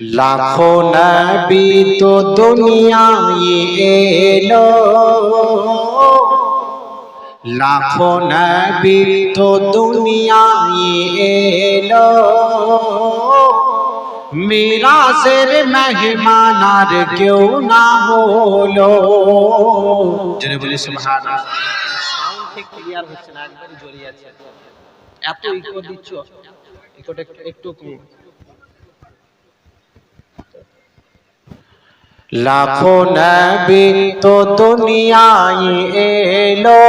লাখো নবী তো দুনিয়ায় এলো। লাখো নবী তো দুনিয়ায় এলো। মিরাজের মেহমান আর কেউ না হলো। জোরে বলি, সুবহানাল্লাহ। সাউন্ড ঠিক ক্লিয়ার হচ্ছে না, একবারই জড়িয়ে আছে। এত ইকো দিচ্ছ ইকোটা একটু কম। লাখো নবী তো দুনিয়ায় এলো।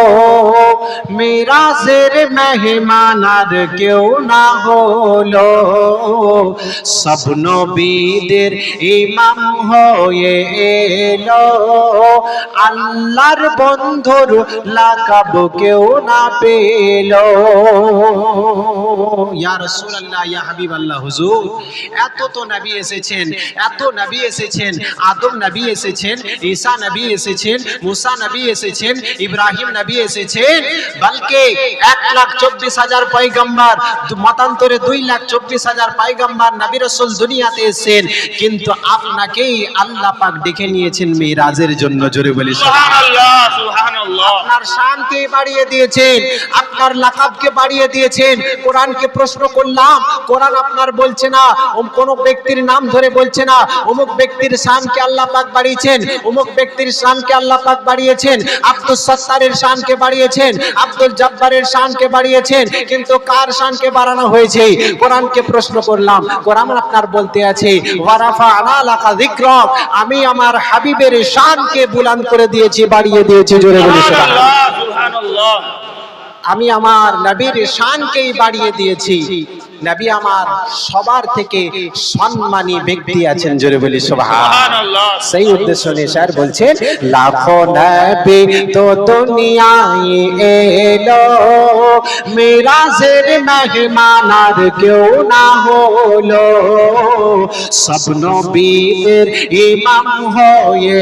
মিরাজের মেহমান আর কেউ না হলো। সব নবীদের ইমাম হয়ে এলো। আল্লাহর বন্ধুর লাকাব কেউ না পেল। ইয়া রাসূলুল্লাহ, ইয়া হাবিবাল্লাহ, হুজুর, এত তো নবী এসেছেন, এত নবী এসেছেন, আদম নবী এসেছেন ঈসা নবী এসেছেন মুসা নবী এসেছেন ইব্রাহিম নবী এসেছেন বলকে এক লাখ চব্বিশ হাজার পয়গম্বর মতান্তরে দুই লাখ চব্বিশ হাজার পয়গম্বর নবী রসুল দুনিয়াতে এসেছেন কিন্তু আপনাকেই আল্লাহ পাক ডেকে নিয়েছেন মেয়েরাজের জন্য জোরে বলি আপনার শানকে বাড়িয়ে দিয়েছেন আপনার লাকাবকে বাড়িয়ে দিয়েছেন কোরআনকে প্রশ্ন করলাম কোরআন আপনার বলছে না কোন ব্যক্তির নাম ধরে বলছে না অমুক ব্যক্তির শানকে আল্লাহ পাক বাড়িয়েছেন। অমুক ব্যক্তির শানকে আল্লাহ পাক বাড়িয়েছেন। আব্দুল সত্তারের শানকে বাড়িয়েছেন। আব্দুল জব্বারের শানকে বাড়িয়েছেন। কিন্তু কার শানকে বাড়ানো হয়েছে? কোরআনকে প্রশ্ন করলাম। কোরআন আপনার বলতে আছে ওয়ারাফা আনা লাকা আমি আমার হাবিবের শানকে বুলান করে দিয়েছি বাড়িয়ে দিয়েছি জোরে বলি সুবহানাল্লাহ। আমি আমার নবীর শানকেই বাড়িয়ে দিয়েছি। নবী আমার সবার থেকে সম্মানী ব্যক্তি আছেন জোরে বলি সুবহান সুবহানাল্লাহ। সেই উদ্দেশ্য নিয়ে স্যার বলছেন লাখো নবী তো দুনিয়ায় এলো মিরাজের মেহমান আর কেউ না হলো। সব নবীদের ইমাম হয়ে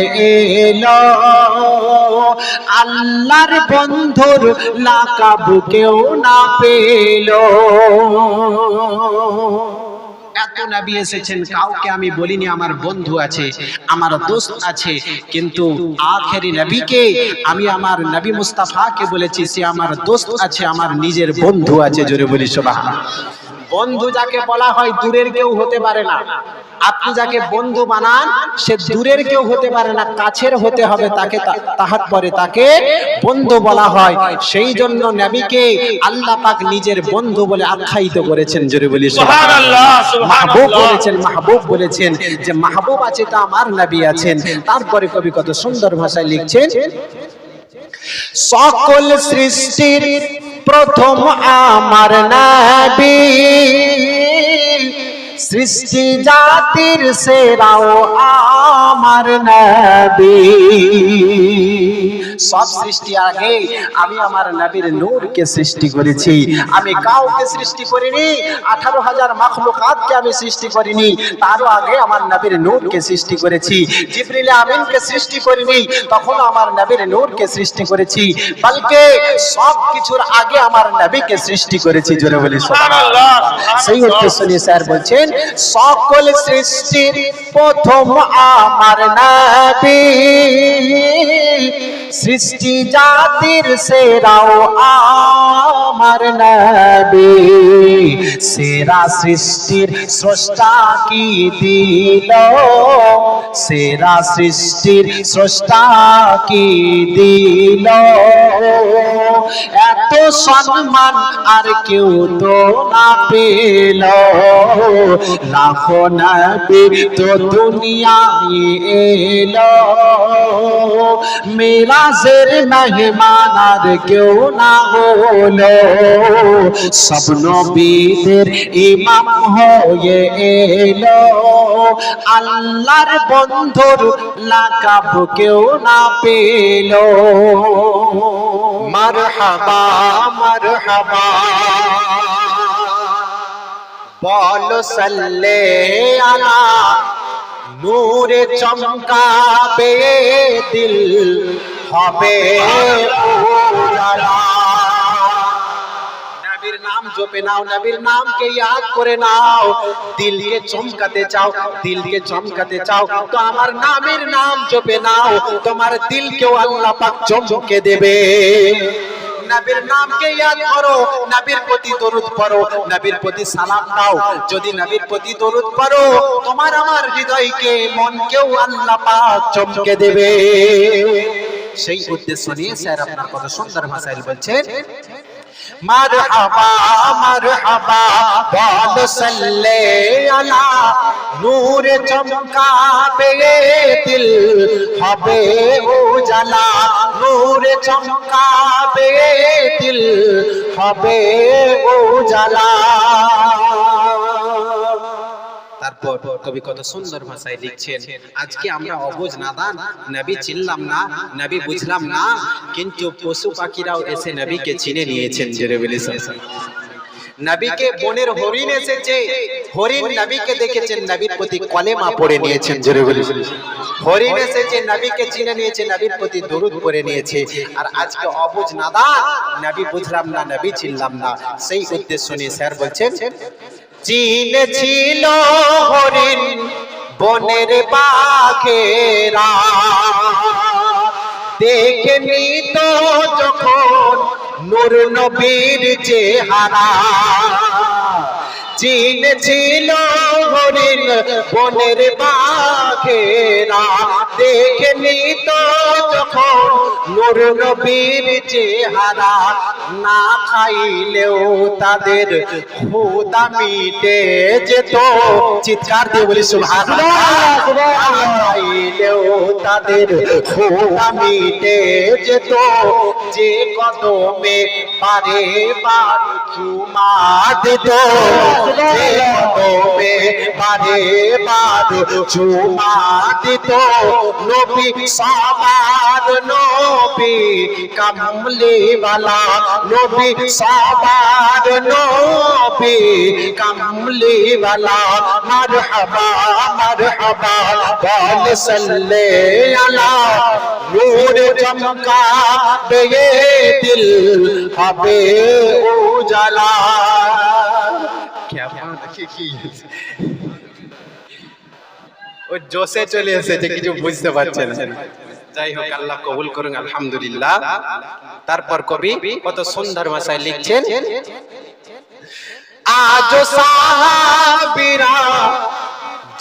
এলো। আল্লাহর বন্ধুর লাকাব কেউ না পেল। এসেছেন, কাউকে আমি বলিনি আমার বন্ধু আছে, আমার দোস্ত আছে, কিন্তু আমি আমার নবী বলেছি, সে আমার দোস্ত আছে, আমার নিজের বন্ধু আছে, জোরে বলি সবাই বন্ধু যাকে বলা হয় দূরের কেউ হতে পারে না। আপনি যাকে বন্ধু বানান সে দূরের কেউ হতে পারে না কাছের হতে হবে তাকে তাহার পরে তাকে বন্ধু বলা হয়। সেই জন্য নবীকে আল্লাহ পাক নিজের বন্ধু বলে আখ্যায়িত করেছেন জোরে বলি মাহবুব বলেছেন মাহবুব বলেছেন যে মাহবুব আছে তা আমার নবী আছেন। তারপরে কবি কত সুন্দর ভাষায় লিখছেন সকল সৃষ্টির প্রথম আমার নাবি। সৃষ্টি জাতির সেরাও আমার নবী। সব সৃষ্টি আগে আমি আমার নবীর নূরকে সৃষ্টি করেছি। আমি কাউকে সৃষ্টি করিনি আঠারো হাজার মাখলুকাতকে আমি সৃষ্টি করিনি তারও আগে আমার নবীর নূরকে সৃষ্টি করেছি। জিবরিল আমিনকে সৃষ্টি করিনি তখন আমার নবীর নূরকে সৃষ্টি করেছি। বলকে সব কিছুর আগে আমার নবীকে সৃষ্টি করেছি জোরে বলি সুবহানাল্লাহ। সেই উদ্দেশ্য নিয়ে স্যার বলছেন সকল সৃষ্টির প্রথম আমার নবী। সৃষ্টি জাতির সেরাও আমার নবী। সেরা সৃষ্টির স্রষ্টা কি দিল? সেরা সৃষ্টির স্রষ্টা কি দিল? এত সম্মান আর কেউ তো না পেল। লাখো নবী তো দুনিয়ায় এলো। মিরাজের মেহমান আর কেউ না হলো। সব নবীদের ইমাম হয়ে এলো। আল্লাহর বন্ধুর লাকাব কেউ না পেল। মারহাবা মারহাবা বল সাল্লে আলা নূরে চমকাবে দিল হবে উজালা নবীর নাম নাম জপে নাও নবীর নামকে ইয়াদ করে নাও দিলকে চমকাতে চাও দিলকে চমকাতে চাও তো আমার নামের নাম জপে নাও তোমার দিলকেও আল্লাহ পাক চমকে দেবে নবীর নামকে ইয়াদ করো, নবীর প্রতি দরুদ পড়ো, নবীর প্রতি সালাম দাও। যদি নবীর প্রতি দরুদ পড়ো, তোমার আমার হৃদয়কে মনকেও আল্লাহ পাক চমকে দেবে। সেই উদ্দেশ্য নিয়ে স্যার আপনার কত সুন্দর ভাষায় বলছেন, মারহাবা মারহাবা, বল সাল্লে আলা নূর চমকাবে দিল, হবে উজালা। নূর চমকাবে দিল, হবে উজালা। তারপর কবি কত সুন্দর ভাষায় লিখছেন, আজকে আমরা অবুঝ নাদান, নবী চিনলাম না, নবী বুঝলাম না, কিন্তু পশু পাখিরাও এসে নবীকে চিনে নিয়েছেন জেরে বলে নবীকে বনের হরিণ এসেছে। হরিণ নবীকে দেখেছেন নবীর প্রতি কলেমা পড়ে নিয়েছেন। জেরে বলে হরিণ এসেছে নবীকে চিনে নিয়েছে নবীর প্রতি দরুদ পড়ে নিয়েছে। আর আজকে অবুঝ নাদান নবী বুঝলাম না নবী চিনলাম না। সেই উদ্দেশ্য নিয়ে স্যার বলছেন চীন ছিল হরিণ বনের বাঘেরা। দেখেনি তো যখন নূর নবীর চেহারা। চিন ছিল হরিণ বনের বাঘেরা দেখেনি তো যখন নূর নবীর চেহারা না খাইলেও তাদের খুদা মিটে যেত। চিৎকার দিয়ে বলি না খাইলেও তাদের খুদা মিটে যেত। যে কদমে পারে বার চুমা দিত। যে কদমে পারে বার চুমা দিত নবী সবার নবী কামলি वाला নবী সবার নবী কামলি वाला মারহাবা মারহাবা বল সাল্লে আলা নূর চমকা বে দিল হবে উজালা ও জোশে চলে এসেছে, কিছু বুঝতে পারছেন যাই হোক, আল্লাহ কবুল করুন, আলহামদুলিল্লাহ। তারপর কবি কত সুন্দর ভাষায় লিখছেন, আজ সাহাবিরা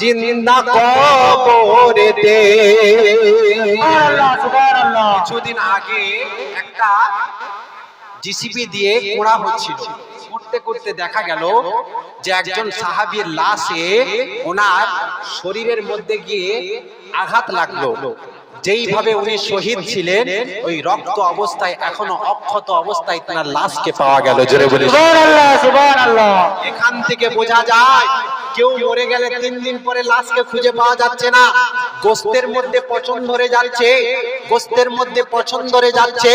জিন্দা কবরেতে কিছুদিন আগে একটা জিসিবি দিয়ে কোড়া হচ্ছিল। করতে করতে দেখা গেল যে একজন সাহাবীর লাশে ওনার শরীরের মধ্যে গিয়ে আঘাত লাগল। যেইভাবে উনি শহীদ ছিলেন ওই রক্ত অবস্থায় এখনও অক্ষত অবস্থায় তার লাশকে পাওয়া গেল জোরে বলে। এখান থেকে বোঝা যায় কেউ মরে গেলে তিন দিন পরে লাশকে খুঁজে পাওয়া যাচ্ছে না। গোস্তের মধ্যে পচন ধরে যাচ্ছে, গোস্তের মধ্যে পচন ধরে যাচ্ছে,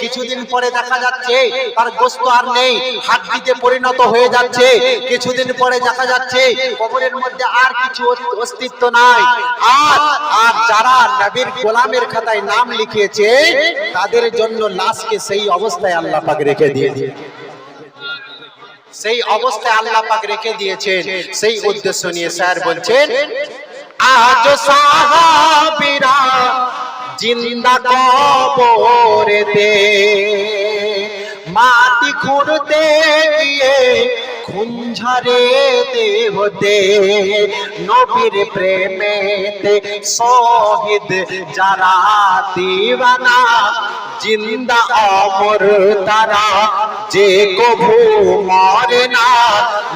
কিছুদিন পরে দেখা যাচ্ছে তার গোস্ত আর নেই, হাড্ডিতে পরিণত হয়ে যাচ্ছে, কিছুদিন পরে দেখা যাচ্ছে কবরের মধ্যে আর কিছু অস্তি- অস্তিত্ব নাই। আর আর যারা নবীর গোলামের খাতায় নাম লিখিয়েছে, তাদের জন্য লাশকে সেই অবস্থায় আল্লাহ পাক রেখে দিয়েছে সেই অবস্থায় আল্লাহ পাক রেখে দিয়েছেন। সেই উদ্দেশ্য নিয়ে স্যার বলছেন আজ সাহাবীরা জিন্দা কবরেতে মাটি খুঁড়তে গিয়ে খুঞ্ঝারে দেহতে নবীর প্রেমেতে শহীদ যারা দিবানা জিন্দা অমর তারা যে কভু মরে না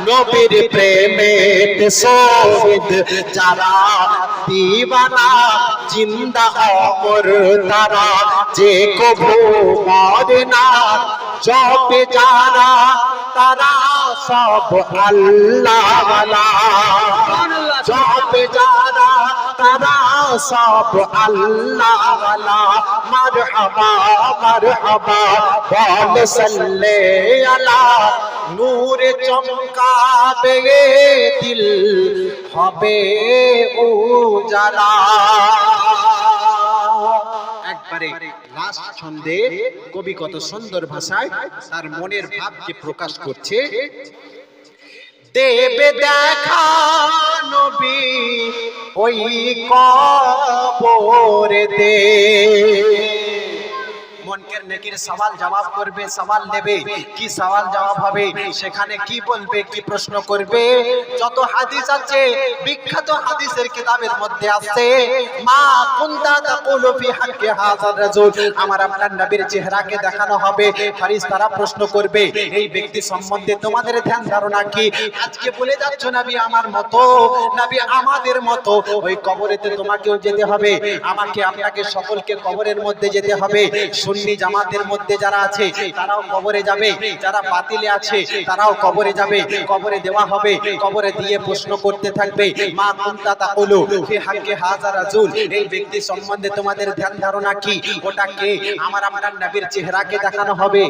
নবীর প্রেমেতে শহীদ যারা দিবানা জিন্দা অমর তারা যে কভু মরে না জপে যারা তারা সব আল্লাহ জপে যারা তারা সব আল্লাহ মারহাবা মারহাবা, বল সাল্লে আলা। নূর চমকাবে দিল, হবে উজালা। একবারে রাস ছন্দে কবি কত সুন্দর ভাষায় তার মনের ভাবকে প্রকাশ করছে দেবে দেখা নবী ওই কবরে দে। মনকের নেকির সওয়াল জবাব করবে, সওয়াল নেবে। কি সওয়াল জবাব হবে, সেখানে কি বলবে, কি প্রশ্ন করবে? যত হাদিস আছে, বিখ্যাত হাদিসের কিতাবের মধ্যে আছে, মা কুনতা সকলকে কবরের মধ্যে যেতে হবে। সুন্নি জামাতের মধ্যে যারা আছে, তারাও কবরে যাবে। যারা বাতিলে আছে, তারাও কবরে যাবে। কবরে দেওয়া হবে। কবরে দিয়ে প্রশ্ন করতে থাকবে, মা কুনতা তাকুলু ফি হাক্কি রাজুল। এই ব্যক্তি সম্বন্ধে তোমাদের ধ্যান ধারণা কি? ওটা কে? আমার আপনার নবীর চেহারাকে দেখানো হবে।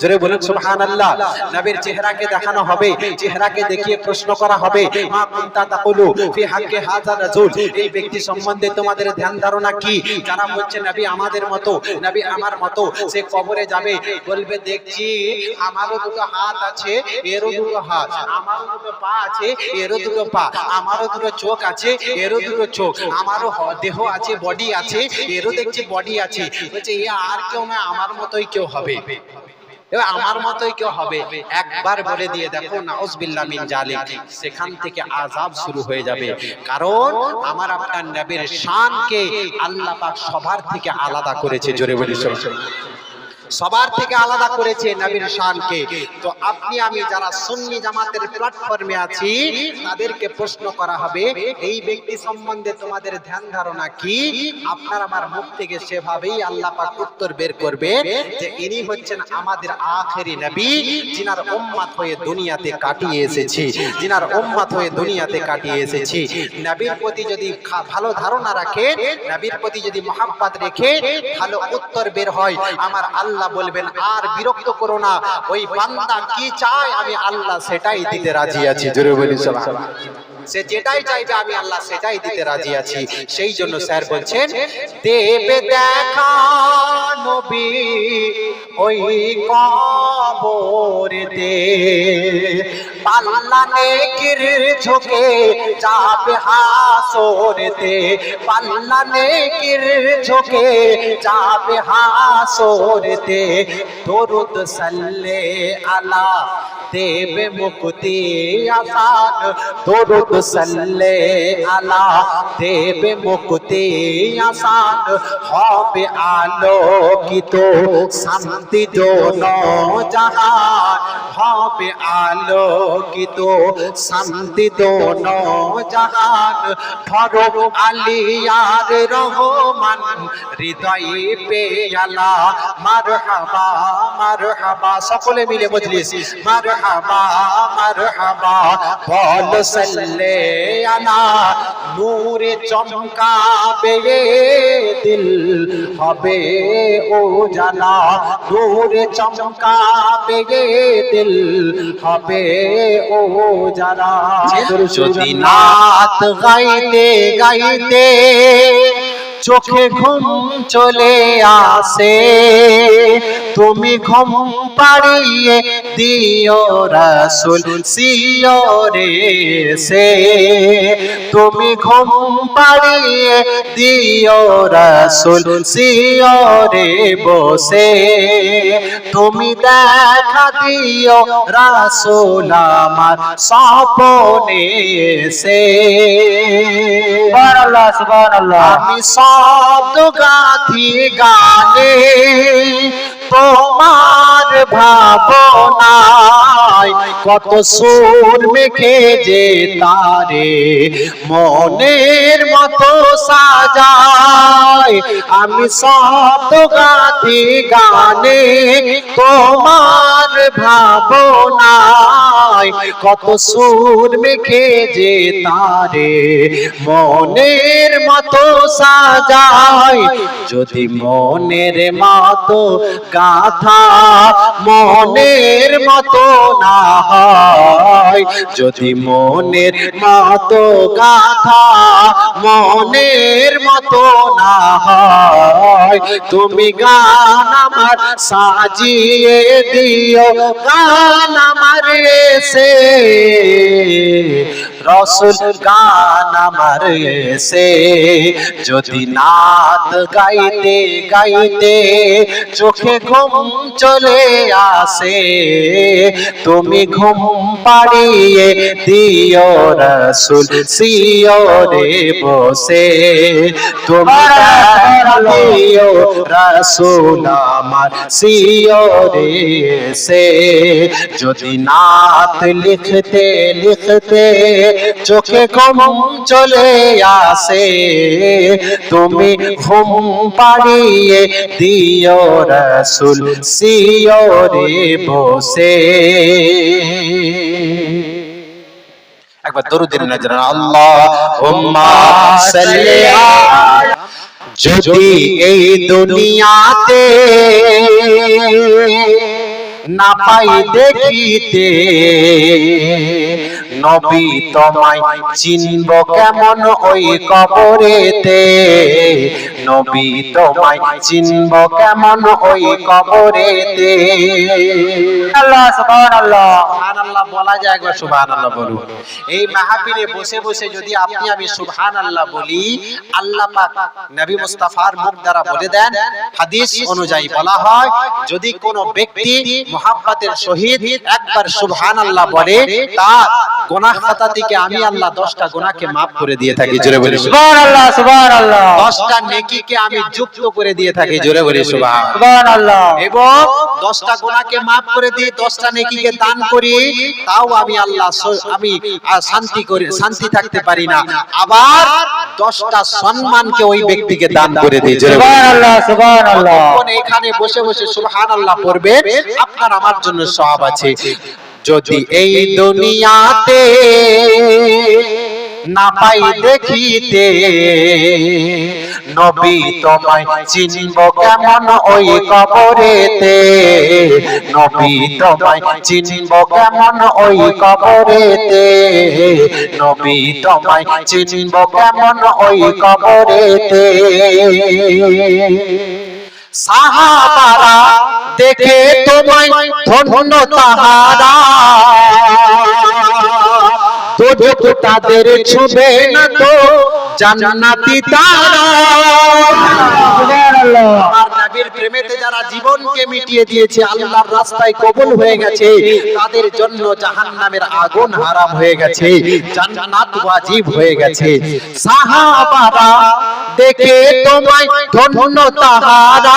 জোরে বলুন, সুবহানাল্লাহ। নবীর চেহারাকে দেখানো হবে। চেহারাকে দেখিয়ে প্রশ্ন করা হবে। মা কুনতা তাকুলু ফি হাক্কি হাযা রাজুল। এই ব্যক্তি সম্বন্ধে তোমাদের ধ্যান ধারণা কি? যারা বলছে, নবী আমাদের মতো, নবী আমার মতো, সে কবরে যাবে। বলবে, দেখছি, আমারও দুটো হাত আছে, এরও দুটো হাত। আমারও দুটো পা আছে, এরও দুটো পা। আমারও দুটো চোখ আছে, এরও দুটো চোখ। আমারও দেহ আছে বডি আছে এরও দেখছি বডি আছে। বলছে, এ আর কেউ না, আমার মতোই কেউ হবে। আমার মতোই কেউ হবে। একবার বলে দিয়ে দেখো, নাউজবিল্লাহ মিন সেখান থেকে আযাব শুরু হয়ে যাবে। কারণ আমার আপনার নবীর শানকে আল্লাহ সবার থেকে আলাদা করেছে, জোরে বলি সবার থেকে আলাদা করেছে নবীর শানকে। তো আপনি, আমি যারা সুন্নি জামাতের প্ল্যাটফর্মে আছি, তাদেরকে প্রশ্ন করা হবে, এই ব্যক্তি সম্বন্ধে তোমাদের ধ্যান ধারণা কি? আপনার আমার মুখ থেকে সেভাবেই আল্লাহ পাক উত্তর বের করবে যে ইনি হচ্ছেন আমাদের আখেরি নবী, যিনার উম্মত হয়ে দুনিয়াতে কাটিয়ে এসেছি, যিনার উম্মত হয়ে দুনিয়াতে কাটিয়ে এসেছি। নবীর প্রতি যদি ভালো ধারণা রাখে, নবীর প্রতি যদি মহাব্বত রেখে ভালো উত্তর বের হয়, আমার আল্লাহ বলবেন, আর বিরক্ত করো না, ওই বান্দা কি চায় আমি আল্লাহ সেটাই দিতে রাজি আছি। জোরে বলি সে যেটাই চাইবে আমি আল্লাহ সেটাই দিতে রাজি আছি। সেই জন্য স্যার বলছেন, দেবে দেখা নবী ওই কবর দে পাল্লা নেকির ঝোঁকে যাবে হাসর দে পাল্লা নেকির ঝোঁকে যাবে হাসর দে দরুদ সাল্লে আলা দেবে মুক্তি আসান দরুদ সাল্লে আলা দেবে মুক্তি আসান হবে আলোকিত শান্তি দোনো জাহান হবে আলোকিত শান্তি দোনো জাহান ধরো আলিয়ার রহমান, হৃদয়ে পেয়ালা মারহাবা মারহাবা, সকলে মিলে মজলিস। মারহাবা মারহাবা, বল সাল্লে আলা। নূরে চমকাবে দিল, হবে ও জানা নূরে চমকাবে দিল, হবে ও জানা যদি নাত গাইতে গাইতে চোখে ঘুম চলে আসে তুমি ঘুম পাড়িয়ে দিও রসুল সিওরে সে তুমি ঘুম পাড়িয়ে দিও রসুল সিওরে বসে। তুমি দেখা দিও রসুল আমার সপনে সে আমি শব্দ গাথি গানে তোমার ভাবনায় কত সুর মেখে যে তারে মনের মতো সাজায়। আমি সব গাতি গানে তোমার ভাবনায় কত সুর মেখে যে তারে। মনের মতো সাজায়, যদি মনের মতো গাথা, মনের মতো না হয়। যদি মনের মতো গাথা, মনের মতো না হয়। তুমি গান আমার সাজিয়ে দিও, গান আমার এসে রসুল গান আমার এসে যদি নাত গাইতে গাইতে চোখে ঘুম চলে আসে, তুমি ঘুম পাড়িয়ে দিও রসুল সিওরে বসে। তুমি ডাক দিও রসুল আমার সিওরে সে যদি নাত লিখতে লিখতে চোখে ঘুম চলে আসে। তুমি ঘুম পাড়িয়ে দিও রসুল, সিওরে বসে। একবার দরুদের নজর আল্লাহ সাল্লি আলা যদি এই দুনিয়াতে না পাই দেখিতে। নবী তোমায় চিনব কেমন ওই কবরেতে? নবী তোমায় চিনব কেমন ওই কবরেতে? আল্লাহ সুবহানাল্লাহ। সুবহানাল্লাহ বলা যায় একবার সুবহানাল্লাহ বলুন। এই মাহফিলে বসে বসে যদি আপনি আমি সুবহানাল্লাহ বলি আল্লাহ পাক নবী মুস্তাফার মুখ দ্বারা বলে দেন হাদিস অনুযায়ী বলা হয় যদি কোনো ব্যক্তি মুহাব্বতের সহিত একবার সুবহানাল্লাহ বলে তার গুনাহ খাতা থেকে আমি আল্লাহ 10টা গুনাহকে maaf করে দিয়ে থাকি জোরে বলি সুবহানাল্লাহ সুবহানাল্লাহ। 10টা নেকিকে আমি যুক্ত করে দিয়ে থাকি জোরে বলি সুবহান। সুবহানাল্লাহ। এবং করে দিয়ে দশটা নেকিকে দান করি তাও আমি আল্লাহ আমি শান্তি করে শান্তি থাকতে পারি না। আবার দশটা সম্মানকে ওই ব্যক্তিকে দান করে দিই জোরে। সুবহানাল্লাহ সুবহানাল্লাহ। এখানে বসে বসে সুবহান আল্লাহ পড়বে আপনার আমার জন্য সব আছে। যদি এই দুনিয়াতে না পাই দেখিতে নবী তোমায় চিনব কেমন ওই কবরেতে? নবী তোমায় চিনব কেমন ওই কবরেতে? নবী তোমায় চিনব কেমন ওই কবরেতে? সাহাবারা দেখে তোমায় ধন্য তাহারা। তাদের ছুবে না তো জান্নাতি তারা। জন্য জাহান্নামের আগুন হারাম হয়ে গেছে দেখে তোমায় ধন্য তাহারা।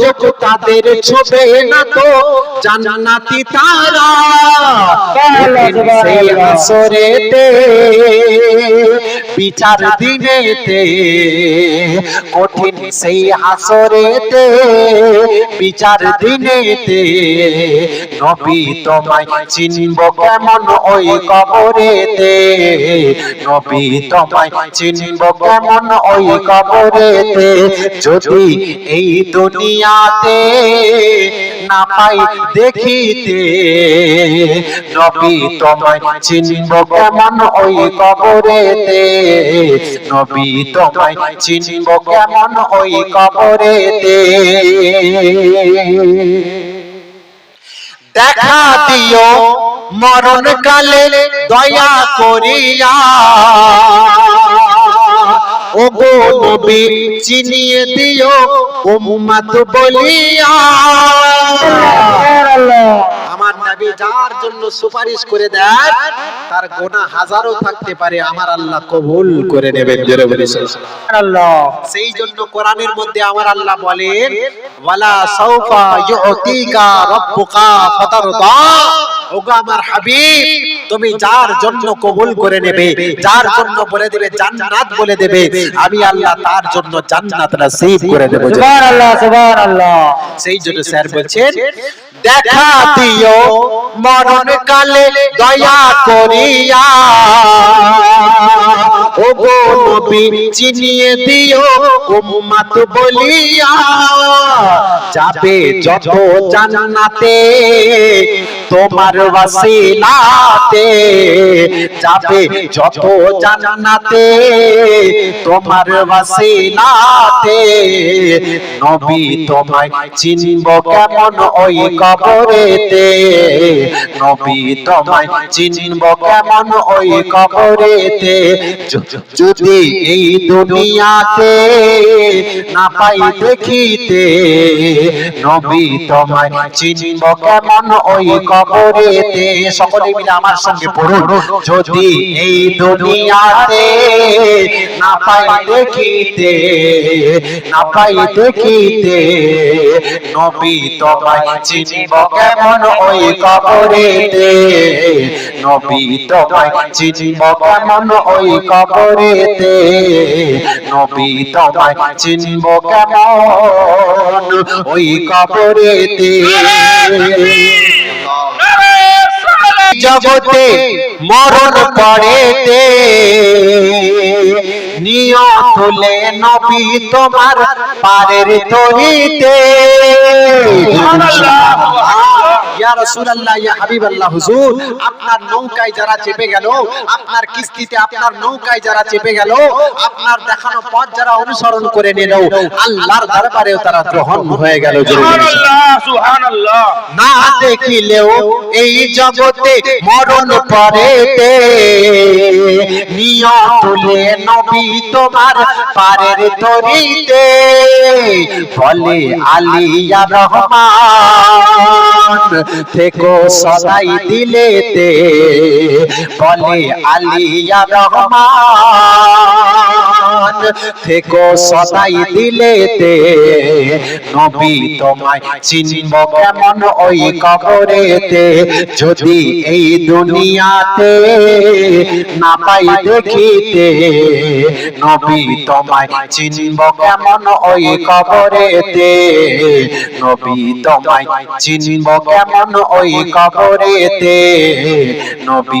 তো তাদের ছুবে না তো জান্নাতি তারা। সেই আসরেতে বিচার দিনেতে কঠিন সেই হাসরেতে বিচার দিনেতে নবী তোমায় চিনব কেমন ওই কবরেতে? নবী তোমায় চিনব কেমন ওই কবরেতে? যদি এই দুনিয়াতে না পাই দেখিতে, নবী তোমায় চিনব কেমন ওই কবরেতে? নবী তোমায় চিনব কেমন ওই কবরেতে? দেখা দিও মরণ কালে দয়া করিয়া। ও গো নবী, চিনিয়ে দিও, উম্মত বলিয়া। আমার নবী যার জন্য সুপারিশ করে দেন, তার গোনা হাজারও থাকতে পারে, আমার আল্লাহ কবুল করে নেবেন, জোরে বলি সুবহানাল্লাহ। সেই জন্য কোরআনের মধ্যে আমার আল্লাহ বলেন, ওয়ালা সাউফা ইউতিকা রাব্বুকা ফাতারদা। ওগো আমার হাবিব তুমি যার জন্য কবুল করে নেবে যার জন্য বলে দেবে জান্নাত বলে দেবে আমি আল্লাহ তার জন্য জান্নাত নসিব করে দেব। সুবহানাল্লাহ সুবহানাল্লাহ। সেই জন্য স্যার বলছেন দেখা দিও মরণ কালে দয়া করিয়া। ও গো নবী চিনিয়ে দিও উম্মাত বলিয়া। যাবে যত জান্নাতে তোমার ওয়াসিলাতে যাবে যত জান্নাতে। তোমার ওয়াসিলাতে নবী তোমায় চিনব কেমন ওই কবরেতে? নবী তোমায় চিনব কেমন ওই কবরেতে? যদি এই দুনিয়াতে না পাই দেখিতে নবী তোমায় চিনব কেমন ওই কবরেতে সকলে মিলে আমার সঙ্গে পড়ুন। যদি এই দুনিয়াতে না পাই দেখিতে, না পাই দেখিতে, নবী তোমায় চিনব কেমন ওই কবরেতে? নবী তোমায় চিনব কেমন ওই কবরেতে? নবী তোমায় চিনব কেমন ওই কবরেতে? জগতে মরণ পড়েতে নিয়তুলে নবী তোমার পারের তরিতে। ইয়া রাসূলুল্লাহ ইয়া হাবিবাল্লাহ হুজুর আপনার নৌকায় যারা চেপে গেল আপনার কিস্তিতে আপনার নৌকায় যারা চেপে গেল আপনার দেখানো পথ যারা অনুসরণ করে নিল আল্লাহর দরবারেও তারা গ্রহণ হয়ে গেল বলুন। সুবহানাল্লাহ না দেখিলেও এই জগতে মরণ পরেতে। নিয়তুলে নবী তোমার পারের তরিতে বলে আলিয়া রহমান থেকো সদাই দিলেতে বলে আলিয়া রহমান থেকো সদাই নবী তোমায় চিনব কেমন ওই কবরেতে? যদি এই দুনিয়াতে না পাই দেখিতে, নবী তোমায় চিনব কেমন ওই কবরেতে? নবী তোমায় চিনব কেমন ওই নবী